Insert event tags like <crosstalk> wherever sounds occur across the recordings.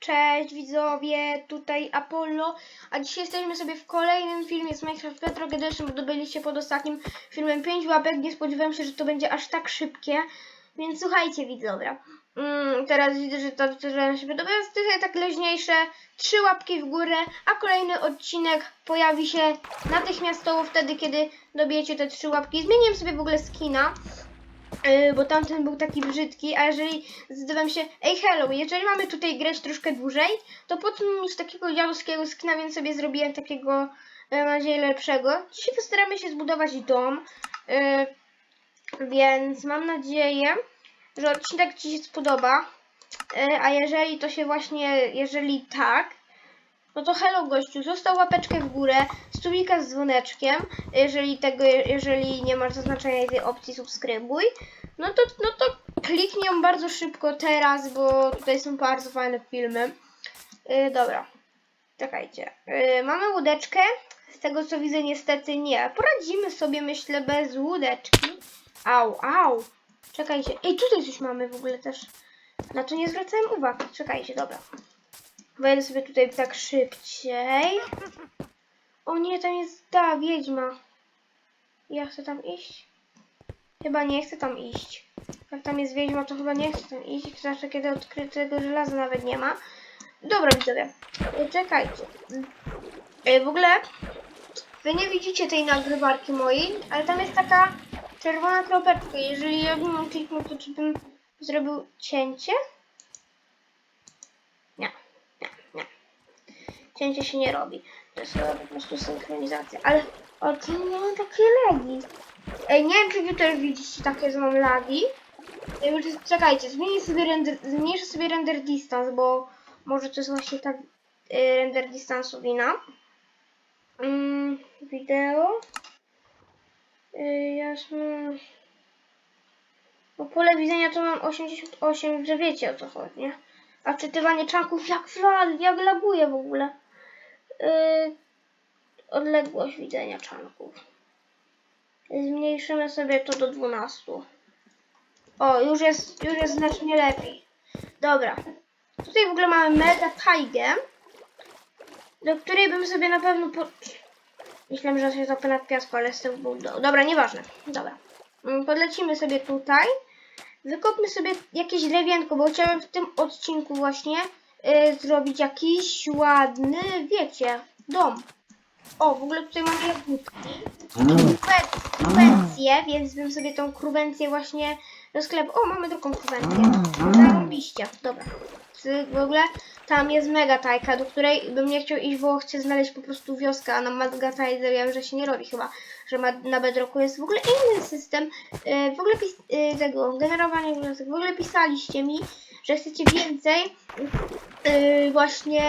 Cześć widzowie, tutaj Apollo, a dzisiaj jesteśmy sobie w kolejnym filmie z Minecraft Bedrock Edition, bo dobyliście pod ostatnim filmem 5 łapek, nie spodziewałem się, że to będzie aż tak szybkie, więc słuchajcie widzowie, mm, teraz widzę, że to zaczyna się podoba, jest trochę tak luźniejsze, 3 łapki w górę, a kolejny odcinek pojawi się natychmiastowo wtedy, kiedy dobijecie te 3 łapki. Zmieniłem sobie w ogóle skina, bo tamten był taki brzydki, a jeżeli zdecydowałem się, ej hello, jeżeli mamy tutaj grać troszkę dłużej, to po co mi mieć takiego dziadowskiego skina, więc sobie zrobiłem takiego, mam nadzieję, lepszego. Dzisiaj postaramy się zbudować dom, yy, więc mam nadzieję, że odcinek Ci się spodoba, a jeżeli to się właśnie, jeżeli tak, no to hello gościu, zostaw łapeczkę w górę, stulika z dzwoneczkiem, jeżeli tego, jeżeli nie masz zaznaczenia tej opcji subskrybuj, no to, no to kliknij ją bardzo szybko teraz, bo tutaj są bardzo fajne filmy. Yy, dobra, czekajcie, yy, mamy łódeczkę, z tego co widzę niestety nie, poradzimy sobie myślę bez łódeczki. Au, au, czekajcie, ej tutaj coś mamy w ogóle też, na to nie zwracałem uwagi, czekajcie, dobra. Wejdę sobie tutaj tak szybciej. O nie, tam jest ta wiedźma. Ja chcę tam iść? Chyba nie chcę tam iść. Jak tam jest wiedźma, to chyba nie chcę tam iść. Zawsze kiedy odkrytego żelaza nawet nie ma. Dobra, widzowie. E, Czekajcie. E, W ogóle wy nie widzicie tej nagrywarki mojej, ale tam jest taka czerwona kropeczka. Jeżeli ja bym kliknął, to czy bym zrobił cięcie? Nie, nie, nie. Cięcie się nie robi. To jest chyba po prostu synchronizacja. Ale o tym nie mam takie lagi. Ej, nie wiem, czy wy też widzicie takie, że mam lagi. Czekajcie, zmienię sobie render, zmniejszę sobie render distance, bo może to jest właśnie tak y, render distansu wina. Mm, wideo. Y, jasne. Bo pole widzenia to mam 88, że wiecie o co chodzi, nie? A czytywanie czanków jak fal, jak laguje w ogóle. Yy, odległość widzenia czanków. Zmniejszymy sobie to do 12. O, już jest, już jest znacznie lepiej. Dobra. Tutaj w ogóle mamy mega taigę, do której bym sobie na pewno po... Myślałem, że się zapę nad piasku, ale z tyłu był... Do... Dobra, nieważne. Dobra. Mm, Podlecimy sobie tutaj. Wykopmy sobie jakieś drewienko, bo chciałem w tym odcinku właśnie y, zrobić jakiś ładny, wiecie, dom. O, w ogóle tutaj mam jagódki. Kruwe- Kruwencję, więc bym sobie tą kruwencję właśnie do sklepu... O, mamy drugą kruwencję. Zarobiście. Dobra. W ogóle tam jest mega tajka, do której bym nie chciał iść, bo chcę znaleźć po prostu wioskę, a na mega tajdze wiem, że się nie robi chyba, że ma, na bedrocku jest w ogóle inny system. Yy, w ogóle pis, yy, tego generowania wniosek. W ogóle pisaliście mi, że chcecie więcej yy, właśnie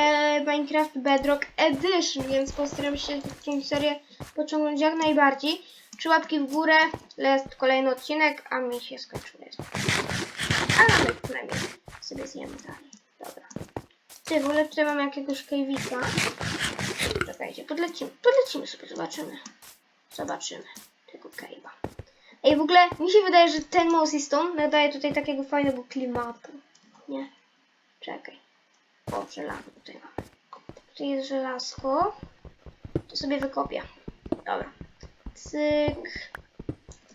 Minecraft Bedrock Edition, więc postaram się tę serię pociągnąć jak najbardziej. Trzy łapki w górę, jest kolejny odcinek, a mi się skończył. Jest. A nawet przynajmniej sobie zjemy dalej. Dobra. Ty, w ogóle tutaj mam jakiegoś kejwika. Czekajcie, podlecimy, podlecimy sobie, zobaczymy. Zobaczymy tego kejwa. Ej, w ogóle mi się wydaje, że ten Mossy Stone nadaje tutaj takiego fajnego klimatu. Nie? Czekaj. O, żelazo tutaj. Tu jest żelazko. To sobie wykopię. Dobra. Cyk.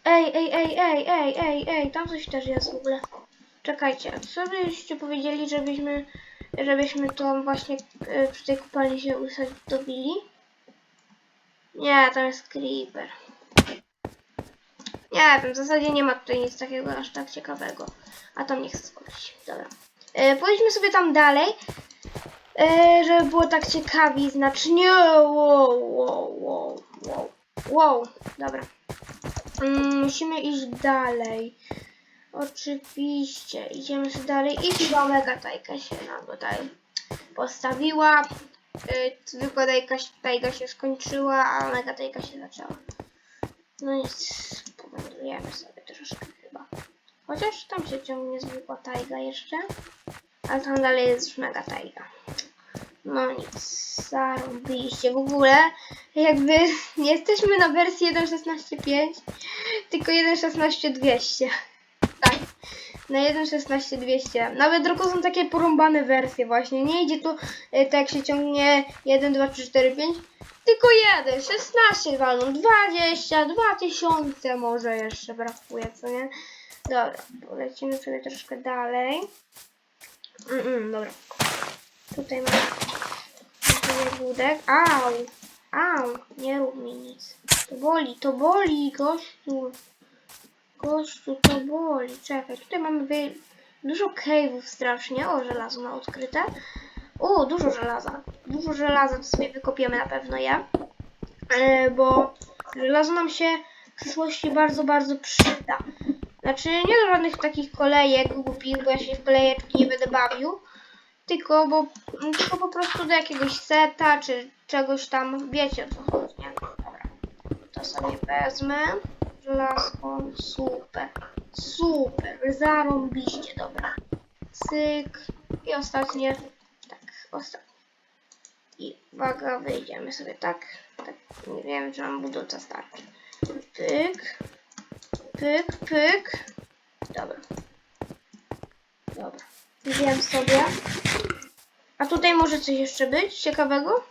Ej, ej, ej, ej, ej, ej, ej, tam coś też jest w ogóle. Czekajcie, co byście powiedzieli, żebyśmy, żebyśmy to właśnie e, przy tej kopalni się usadowili? Nie, tam jest creeper. Nie wiem, w zasadzie nie ma tutaj nic takiego aż tak ciekawego. A tam nie chcę skoczyć. Dobra. E, pojedźmy sobie tam dalej. E, żeby było tak ciekawiej, znacznie. Wow, wow, wow, wow. Wow, dobra. Mm, musimy iść dalej. Oczywiście, idziemy sobie dalej i chyba mega tajka się nam tutaj postawiła. Yy, zwykła tajka, tajga się skończyła, a mega tajka się zaczęła. No nic, powędrujemy sobie troszkę chyba. Chociaż tam się ciągnie zwykła tajga jeszcze, ale tam dalej jest już mega tajga. No nic, zarobiliście. W ogóle jakby nie <laughs> jesteśmy na wersji 1.16.5, tylko 1.16.200. Tak. Na 1.16 200. Nawet tylko są takie porąbane wersje właśnie. Nie idzie tu y, tak się ciągnie 1, 2, 3, 4, 5. Tylko jeden, 16 walną, 20, 2000 może jeszcze brakuje, co nie? Dobra, polecimy sobie troszkę dalej. Mm, mm, dobra. Tutaj mamy tutaj wódek. Au! Au! Nie rób mi nic. To boli, to boli, gościu. Gościu, to boli. Czekaj, tutaj mamy wy... dużo cave'ów strasznie. O, żelazo ma odkryte. O, dużo żelaza. Dużo żelaza, to sobie wykopiemy na pewno je. E, bo żelazo nam się w przyszłości bardzo, bardzo przyda. Znaczy, nie do żadnych takich kolejek głupich, bo ja się w kolejeczki nie będę bawił. Tylko, bo, tylko po prostu do jakiegoś seta, czy czegoś tam, wiecie o co chodzi, nie? To sobie wezmę. Żelazko, super. Super, zarąbiście, dobra. Cyk. I ostatnie, tak, ostatnie. I uwaga, wyjdziemy sobie tak. tak. Nie wiem, czy nam budulca starczy. Pyk. Pyk, pyk. Dobra. Dobra. Wiem sobie. A tutaj może coś jeszcze być ciekawego?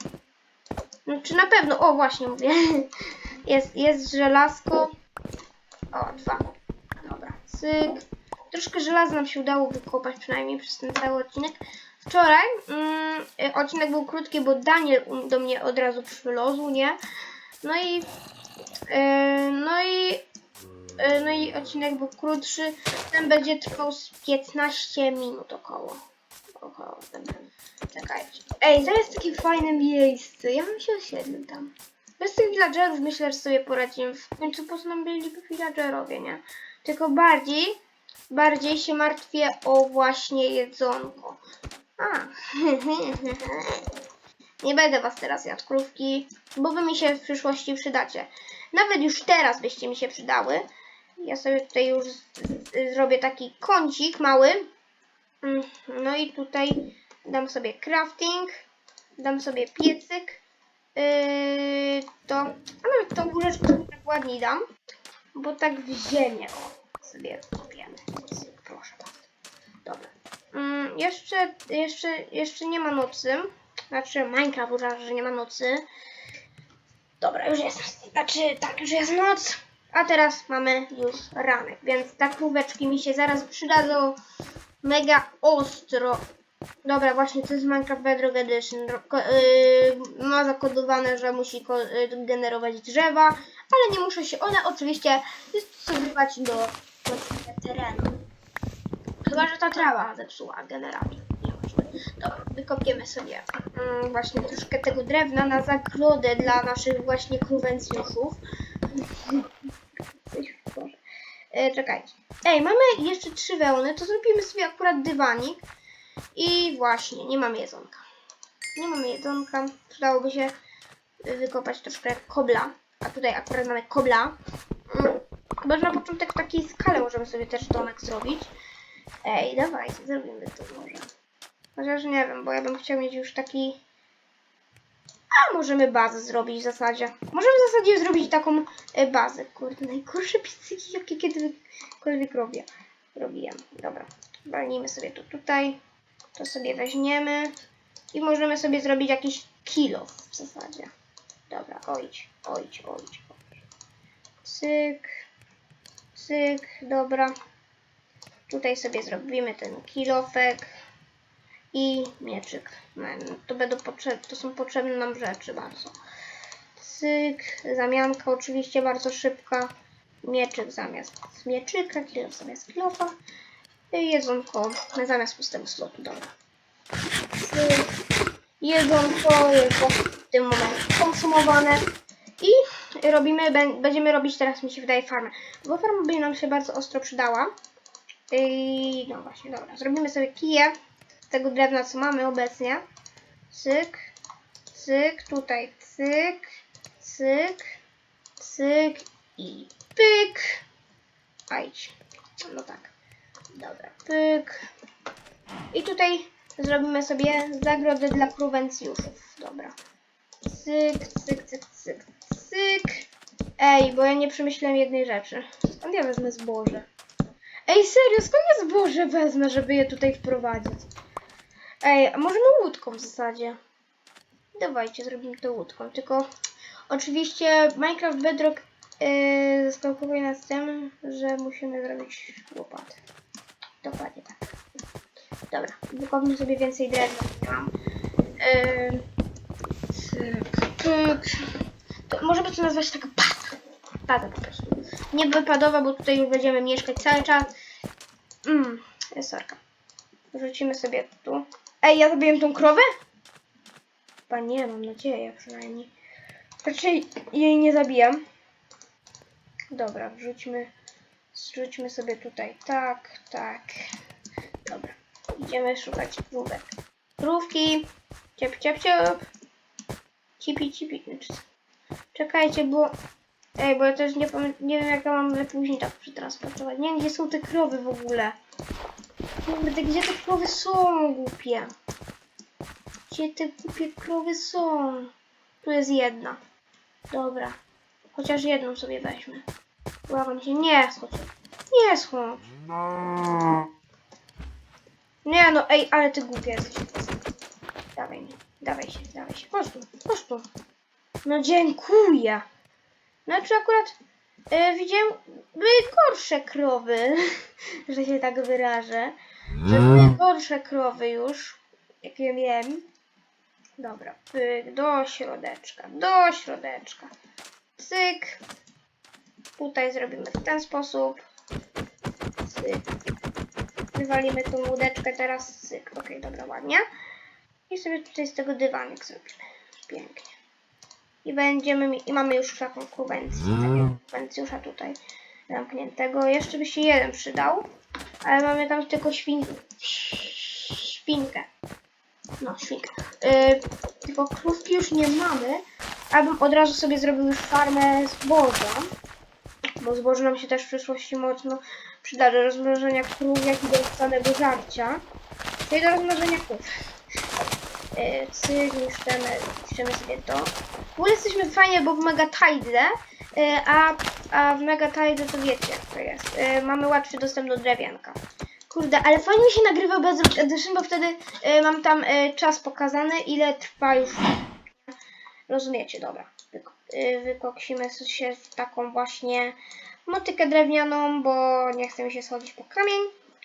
No, czy na pewno? O, właśnie mówię. <laughs> Jest, jest żelazko. O, dwa. Dobra, cyk. Troszkę żelaza nam się udało wykopać, przynajmniej przez ten cały odcinek. Wczoraj mm, y, odcinek był krótki, bo Daniel do mnie od razu przylozł, nie? No i yy, no i no i odcinek był krótszy. Ten będzie trwał z 15 minut około. Około. Czekajcie. Ej, to jest takie fajne miejsce. Ja bym się osiedlił tam. Bez tych villagerów myślę, że sobie poradzimy. W końcu po co nam byli villagerowie, nie? Tylko bardziej, bardziej się martwię o właśnie jedzonko. A. <laughs> Nie będę was teraz jadł krówki, bo wy mi się w przyszłości przydacie. Nawet już teraz byście mi się przydały. Ja sobie tutaj już zrobię taki kącik mały. Mm, No i tutaj dam sobie crafting, dam sobie piecyk. Yy, to, a nawet tą góreczkę sobie tak ładniej dam, bo tak w ziemię o, sobie kopiemy. Proszę bardzo. Dobra. Mm, jeszcze, jeszcze, jeszcze nie ma nocy. Znaczy Minecraft uważa, że nie ma nocy. Dobra, już jest. Znaczy, tak, już jest noc. A teraz mamy już ranek, więc te króweczki mi się zaraz przydadzą mega ostro. Dobra, właśnie to jest Minecraft Bedrock Edition. Yy, ma zakodowane, że musi yy, generować drzewa, ale nie muszę się. One oczywiście dostosowywać do, do terenu. Chyba, że ta trawa zepsuła generator. Dobra, wykopiemy sobie mm, właśnie troszkę tego drewna na zagrodę dla naszych właśnie krówęcjuszów. E, czekajcie. Ej, mamy jeszcze trzy wełny, to zrobimy sobie akurat dywanik. I właśnie, nie mamy jedzonka. Nie mamy jedzonka. Przydałoby się wykopać troszkę kobla. A tutaj akurat mamy kobla. Mm, Chyba, że na początek w takiej skale możemy sobie też domek zrobić. Ej, dawajcie, zrobimy to może. Chociaż nie wiem, bo ja bym chciał mieć już taki... A możemy bazę zrobić w zasadzie. Możemy w zasadzie zrobić taką e, bazę. Kurde, najgorsze pizzyki, jakie kiedykolwiek robię. Robiłem. Dobra. Walnijmy sobie to tutaj. To sobie weźmiemy. I możemy sobie zrobić jakiś kilo w zasadzie. Dobra, ojdź, ojdź, ojdź. ojdź. Cyk. Cyk, dobra. Tutaj sobie zrobimy ten kilofek i mieczyk. No, To, będą to są potrzebne nam rzeczy bardzo. Cyk, zamianka oczywiście bardzo szybka. Mieczyk zamiast mieczyka, kilof zamiast kilofa. Jedzonko zamiast pustego slotu, dobra. Cyk. Jedzonko jest w tym momencie konsumowane. I robimy, bę- będziemy robić teraz mi się wydaje farmę. Bo farma by nam się bardzo ostro przydała. I no właśnie, dobra. Zrobimy sobie kije tego drewna, co mamy obecnie. Cyk, cyk, tutaj cyk, cyk, cyk i pyk. Ajdź. No tak. Dobra, pyk. I tutaj zrobimy sobie zagrodę dla kruwencjuszów. Dobra. Cyk, cyk, cyk, cyk, cyk. Ej, bo ja nie przemyślałem jednej rzeczy. Skąd ja wezmę zboże? Ej, serio, skąd ja zboże wezmę, żeby je tutaj wprowadzić? Ej, a możemy łódką w zasadzie. Dawajcie, zrobimy to łódką. Tylko oczywiście Minecraft Bedrock yy, zaskakuje nas tym, że musimy zrobić łopatę. Dokładnie tak. Dobra, wykopmy sobie więcej drewna. mam. Pyk. To możemy to nazwać taka baza. Baza po prostu. Nie wypadowa, bo tutaj już będziemy mieszkać cały czas. Mmm, sorka. Wrzucimy sobie tu. Ej, ja zabiłem tą krowę? Chyba nie, mam nadzieję przynajmniej. Raczej jej nie zabijam. Dobra, wrzućmy, wrzućmy sobie tutaj. Tak, tak. Dobra, idziemy szukać krówek. Krówki! Ciep, ciep, ciep. Cipi, cipi. Czekajcie, bo... Ej, bo ja też nie, nie wiem jak ja mam później tak przetransportować. Nie wiem, gdzie są te krowy w ogóle. Kurde, gdzie te krowy są, głupie? Gdzie te głupie krowy są? Tu jest jedna. Dobra. Chociaż jedną sobie weźmy. Błagam się, nie schodź. Nie schodź. Nie no, ej, ale ty głupia jesteś. Dawaj mi, dawaj się, dawaj się. Chodź tu, chodź tu. No dziękuję. Znaczy akurat e, widziałem były gorsze krowy, <laughs> że się tak wyrażę. Że były gorsze krowy już, jakie wiem. Dobra, pyk, do środeczka, do środeczka. Cyk. Tutaj zrobimy w ten sposób. Cyk. Wywalimy tą łódeczkę teraz. Cyk. Okej, dobra, ładnie. I sobie tutaj z tego dywanek zrobimy. Pięknie. I będziemy, mi- i mamy już taką kubencję, takiego kubencjusza tutaj zamkniętego. Jeszcze by się jeden przydał, ale mamy tam tylko świn, świnkę. No, świnkę. Yy, tylko krówki już nie mamy, abym od razu sobie zrobił już farmę zboża, bo zboże nam się też w przyszłości mocno przyda do rozmnożenia krów, jak i do samego żarcia, czyli do rozmnożenia krów. Yy, cyk, niszczymy, niszczymy sobie to. W ogóle jesteśmy fajnie, bo Tide, yy, a, a w Mega Tide to wiecie jak to jest. Yy, mamy łatwy dostęp do drewienka. Kurde, ale fajnie się nagrywa bez Edition, bo wtedy yy, mam tam czas pokazany, ile trwa już. Rozumiecie, dobra. Wyko wykoksimy się w taką właśnie motykę drewnianą, bo nie chcę mi się schodzić po kamień,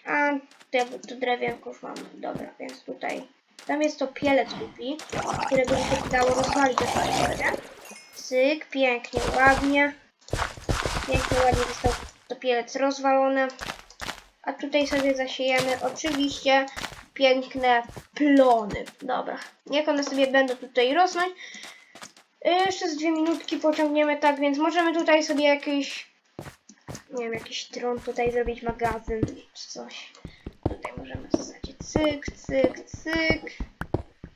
a do, do drewienków mam. Dobra, więc tutaj tam jest to pielet głupi, którego się dało rozwalić do nie? Cyk, pięknie, ładnie. Pięknie, ładnie został to pielec rozwalony. A tutaj sobie zasiejemy oczywiście piękne plony. Dobra, niech one sobie będą tutaj rosnąć. Jeszcze z dwie minutki pociągniemy tak, więc możemy tutaj sobie jakiś, nie wiem, jakiś tron tutaj zrobić, magazyn czy coś. Tutaj możemy w zasadzie cyk, cyk, cyk.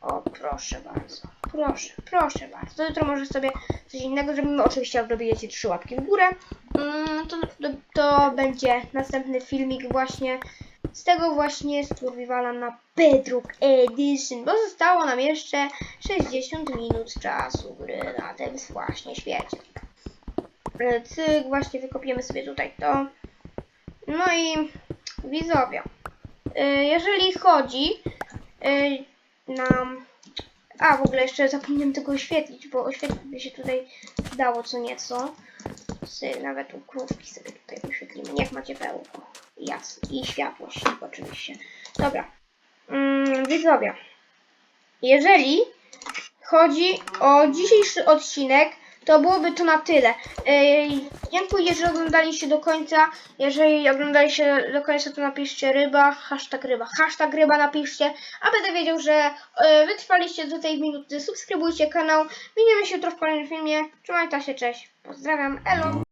O, proszę bardzo. Proszę, proszę bardzo. Jutro może sobie coś innego zrobimy. Oczywiście jak dobijecie trzy łapki w górę, mm, to, to, to będzie następny filmik właśnie z tego właśnie survivala na Bedrock Edition, bo zostało nam jeszcze 60 minut czasu gry na tym właśnie świecie. E, Cyk, właśnie wykopiemy sobie tutaj to. No i widzowie, e, jeżeli chodzi e, nam. A, w ogóle jeszcze zapomniałem tego oświetlić, bo oświetlić by się tutaj dało co nieco. Sy, nawet u krówki sobie tutaj oświetlimy. Niech macie pełko. Jasne. I światłość oczywiście. Dobra. Mm, widzowie. Jeżeli chodzi o dzisiejszy odcinek, to byłoby to na tyle. Dziękuję, że oglądaliście do końca. Jeżeli oglądaliście do końca, to napiszcie ryba, hashtag ryba, hashtag ryba napiszcie, a będę wiedział, że e, wytrwaliście do tej minuty. Subskrybujcie kanał. Widzimy się jutro w kolejnym filmie. Trzymajcie się, cześć. Pozdrawiam, elo.